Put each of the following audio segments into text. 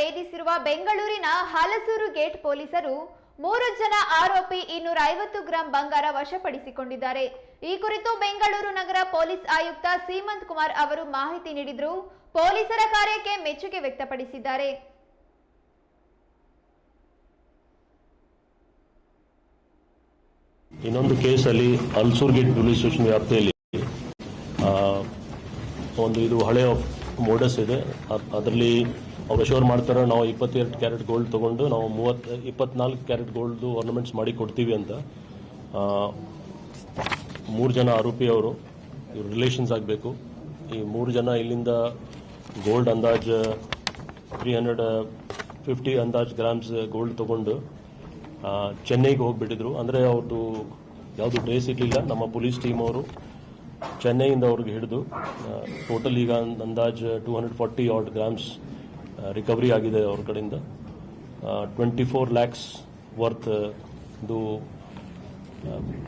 ಭೇದಿಸಿರುವ ಬೆಂಗಳೂರಿನ ಹಲಸೂರು ಗೇಟ್ ಪೊಲೀಸರು ಮೂರು ಜನ ಆರೋಪಿ ಇನ್ನೂರ ಐವತ್ತು ಗ್ರಾಂ ಬಂಗಾರ ವಶಪಡಿಸಿಕೊಂಡಿದ್ದಾರೆ. ಈ ಕುರಿತು ಬೆಂಗಳೂರು ನಗರ ಪೊಲೀಸ್ ಆಯುಕ್ತ ಸೀಮಂತ್ ಕುಮಾರ್ ಅವರು ಮಾಹಿತಿ ನೀಡಿದ್ರು. ಪೊಲೀಸರ ಕಾರ್ಯಕ್ಕೆ ಮೆಚ್ಚುಗೆ ವ್ಯಕ್ತಪಡಿಸಿದ್ದಾರೆ. ಇನ್ನೊಂದು ಕೇಸಲ್ಲಿ ಅಲ್ಸೂರ್ ಗೇಟ್ ಪೊಲೀಸ್ ಸ್ಟೇಷನ್ ವ್ಯಾಪ್ತಿಯಲ್ಲಿ ಒಂದು ಇದು ಹಳೆಯ ಮೋಡಸ್ ಇದೆ. ಅದರಲ್ಲಿ ಅವ್ರು ಶೋರ್ ಮಾಡ್ತಾರೆ, ನಾವು ಇಪ್ಪತ್ತೆರಡು ಕ್ಯಾರೆಟ್ ಗೋಲ್ಡ್ ತೊಗೊಂಡು ನಾವು ಮೂವತ್ತು, ಇಪ್ಪತ್ನಾಲ್ಕು ಕ್ಯಾರೆಟ್ ಗೋಲ್ಡ್ದು ಆರ್ನಮೆಂಟ್ಸ್ ಮಾಡಿ ಕೊಡ್ತೀವಿ ಅಂತ. ಮೂರು ಜನ ಆರೋಪಿ ಅವರು, ಇವ್ರ ರಿಲೇಷನ್ಸ್ ಆಗಬೇಕು. ಈ ಮೂರು ಜನ ಇಲ್ಲಿಂದ ಗೋಲ್ಡ್ ಅಂದಾಜ್ ತ್ರೀ ಹಂಡ್ರೆಡ್ ಫಿಫ್ಟಿ ಅಂದಾಜ್ ಗ್ರಾಮ್ಸ್ ಗೋಲ್ಡ್ ತೊಗೊಂಡು ಚೆನ್ನೈಗೆ ಹೋಗಿಬಿಟ್ಟಿದ್ರು. ಅಂದರೆ ಅವ್ರದ್ದು ಯಾವುದು ಟ್ರೇಸ್ ಇರಲಿಲ್ಲ. ನಮ್ಮ ಪೊಲೀಸ್ ಟೀಮ್ ಅವರು ಚೆನ್ನೈಯಿಂದ ಅವ್ರಿಗೆ ಹಿಡಿದು ಟೋಟಲ್ ಈಗ ಅಂದಾಜ್ two hundred forty odd grams recovery ಆಗಿದೆ ಅವ್ರ ಕಡೆಯಿಂದ. ಟ್ವೆಂಟಿ ಫೋರ್ ಲ್ಯಾಕ್ಸ್ ವರ್ತ್ ಇದು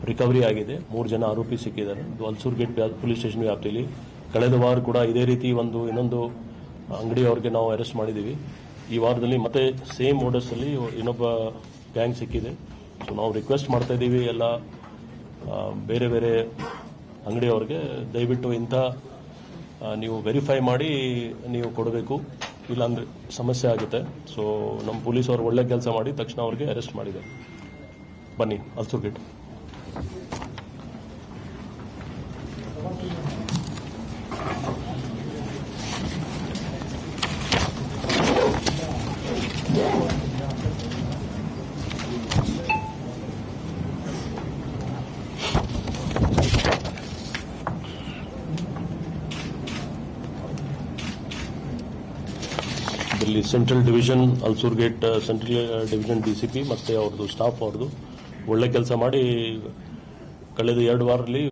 ರಿಕವರಿ ಆಗಿದೆ. ಮೂರು ಜನ ಆರೋಪಿ ಸಿಕ್ಕಿದ್ದಾರೆ. ಇದು ಅಲ್ಸೂರ್ ಗೇಟ್ ಪೊಲೀಸ್ ಸ್ಟೇಷನ್ ವ್ಯಾಪ್ತಿಯಲ್ಲಿ. ಕಳೆದ ವಾರ ಕೂಡ ಇದೇ ರೀತಿ ಒಂದು ಇನ್ನೊಂದು ಅಂಗಡಿ ಅವ್ರಿಗೆ ನಾವು ಅರೆಸ್ಟ್ ಮಾಡಿದ್ದೀವಿ. ಈ ವಾರದಲ್ಲಿ ಮತ್ತೆ ಸೇಮ್ ಅಲ್ಲಿ ಇನ್ನೊಬ್ಬ ಗ್ಯಾಂಗ್ ಸಿಕ್ಕಿದೆ. ಸೊ ನಾವು ರಿಕ್ವೆಸ್ಟ್ ಮಾಡ್ತಾ ಇದ್ದೀವಿ ಎಲ್ಲ ಬೇರೆ ಬೇರೆ ಅಂಗಡಿಯವ್ರಿಗೆ ದಯವಿಟ್ಟು ಇಂಥ ನೀವು ವೆರಿಫೈ ಮಾಡಿ ನೀವು ಕೊಡಬೇಕು. ಇಲ್ಲಾಂದ್ರೆ ಸಮಸ್ಯೆ ಆಗುತ್ತೆ. ಸೊ ನಮ್ಮ ಪೊಲೀಸ್ ಅವರು ಒಳ್ಳೆ ಕೆಲಸ ಮಾಡಿ, ತಕ್ಷಣ ಅವ್ರಿಗೆ ಅರೆಸ್ಟ್ ಮಾಡಿದ್ದಾರೆ. ಬನ್ನಿ, ಅಲ್ಸೂರ್ ಗೇಟ್ ಇಲ್ಲಿ central division Ulsoor gate central division D C P ಮತ್ತು ಅವ್ರದ್ದು ಸ್ಟಾಫ್ ಅವ್ರದ್ದು ಒಳ್ಳೆ ಕೆಲಸ ಮಾಡಿ ಕಳೆದ ಎರಡು ವಾರದಲ್ಲಿ